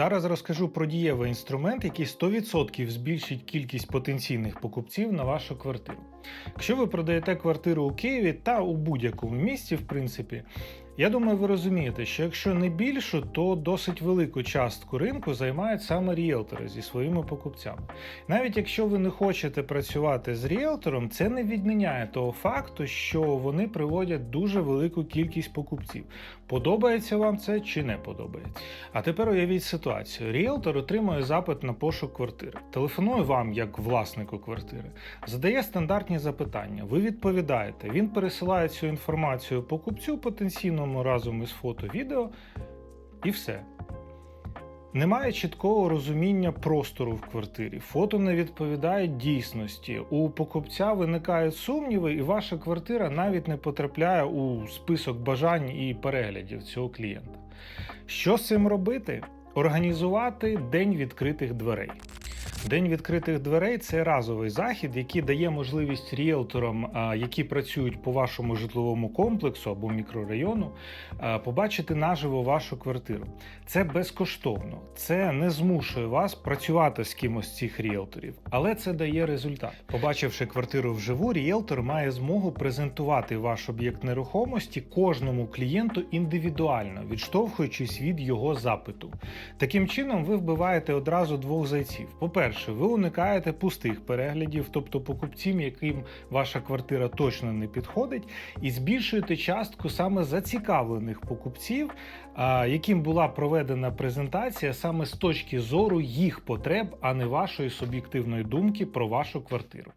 Зараз розкажу про дієвий інструмент, який 100% збільшить кількість потенційних покупців на вашу квартиру. Якщо ви продаєте квартиру у Києві та у будь-якому місті, в принципі, я думаю, ви розумієте, що якщо не більшу, то досить велику частку ринку займають саме ріелтори зі своїми покупцями. Навіть якщо ви не хочете працювати з ріелтором, це не відміняє того факту, що вони приводять дуже велику кількість покупців. Подобається вам це чи не подобається? А тепер уявіть ситуацію: ріелтор отримує запит на пошук квартири, телефонує вам як власнику квартири, задає стандартні запитання. Ви відповідаєте. Він пересилає цю інформацію покупцю потенційному разом із фото, відео, і все. Немає чіткого розуміння простору в квартирі. Фото не відповідають дійсності. У покупця виникають сумніви, і ваша квартира навіть не потрапляє у список бажань і переглядів цього клієнта. Що з цим робити? Організувати день відкритих дверей. День відкритих дверей це разовий захід, який дає можливість ріелторам, які працюють по вашому житловому комплексу або мікрорайону, побачити наживо вашу квартиру. Це безкоштовно, це не змушує вас працювати з кимось з цих ріелторів, але це дає результат. Побачивши квартиру вживу, ріелтор має змогу презентувати ваш об'єкт нерухомості кожному клієнту індивідуально, відштовхуючись від його запиту. Таким чином, ви вбиваєте одразу двох зайців. По-перше, ви уникаєте пустих переглядів, тобто покупців, яким ваша квартира точно не підходить, і збільшуєте частку саме зацікавлених покупців, яким була проведена презентація саме з точки зору їх потреб, а не вашої суб'єктивної думки про вашу квартиру.